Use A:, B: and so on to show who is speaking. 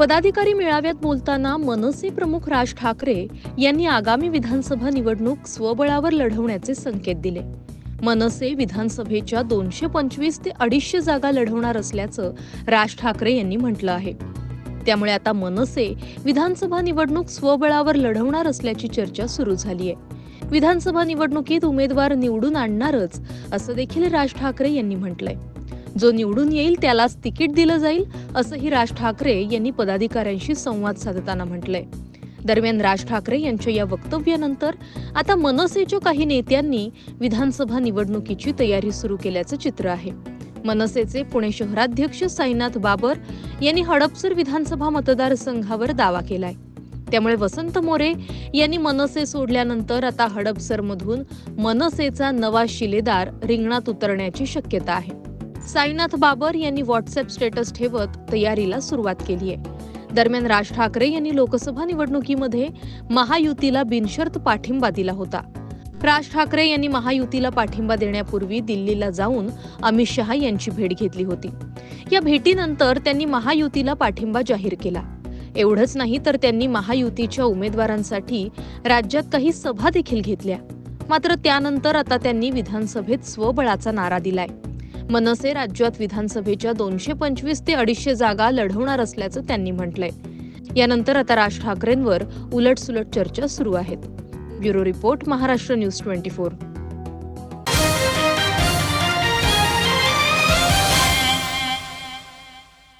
A: पदाधिकारी मेळाव्यात बोलताना मनसे प्रमुख राज ठाकरे यांनी आगामी विधानसभा निवडणूक स्वबळावर लढवण्याचे संकेत दिले. मनसे विधानसभेच्या दोनशे पंचवीस ते अडीचशे जागा लढवणार असल्याचं राज ठाकरे यांनी म्हटलं आहे. त्यामुळे आता मनसे विधानसभा निवडणूक स्वबळावर लढवणार असल्याची चर्चा सुरू झाली आहे विधानसभा निवडणुकीत उमेदवार निवडून आणणारच असं देखील राज ठाकरे यांनी म्हटलंय. जो निवडून येईल त्यालाच तिकीट दिलं जाईल असंही राज ठाकरे यांनी पदाधिकाऱ्यांशी संवाद साधताना म्हटलंय. दरम्यान राज ठाकरे यांच्या या वक्तव्यानंतर आता मनसेच्या काही नेत्यांनी विधानसभा निवडणुकीची तयारी सुरू केल्याचं चित्र आहे. मनसेचे पुणे शहराध्यक्ष साईनाथ बाबर यांनी हडपसर विधानसभा मतदारसंघावर दावा केलाय. त्यामुळे वसंत मोरे यांनी मनसे सोडल्यानंतर आता हडपसरमधून मनसेचा नवा शिलेदार रिंगणात उतरण्याची शक्यता आहे. साईनाथ बाबर यांनी व्हॉट्सअप स्टेटस ठेवत तयारीला सुरुवात केली आहे. दरम्यान राज ठाकरे यांनी लोकसभा निवडणुकीमध्ये महायुतीला बिनशर्त पाठिंबा दिला होता. राज ठाकरे यांनी महायुतीला पाठिंबा देण्यापूर्वी दिल्लीला जाऊन अमित शहा यांची भेट घेतली होती. या भेटीनंतर त्यांनी महायुतीला पाठिंबा जाहीर केला. एवढंच नाही तर त्यांनी महायुतीच्या उमेदवारांसाठी राज्यात काही सभा देखील घेतल्या. मात्र त्यानंतर आता त्यांनी विधानसभेत स्वबळाचा नारा दिलाय. मनसे राज्यात विधानसभेच्या दोनशे पंचवीस ते अडीचशे जागा लढवणार असल्याचं त्यांनी म्हटलंय. यानंतर आता राज ठाकरेंवर उलटसुलट चर्चा सुरू आहेत. Bureau report Maharashtra news twenty four.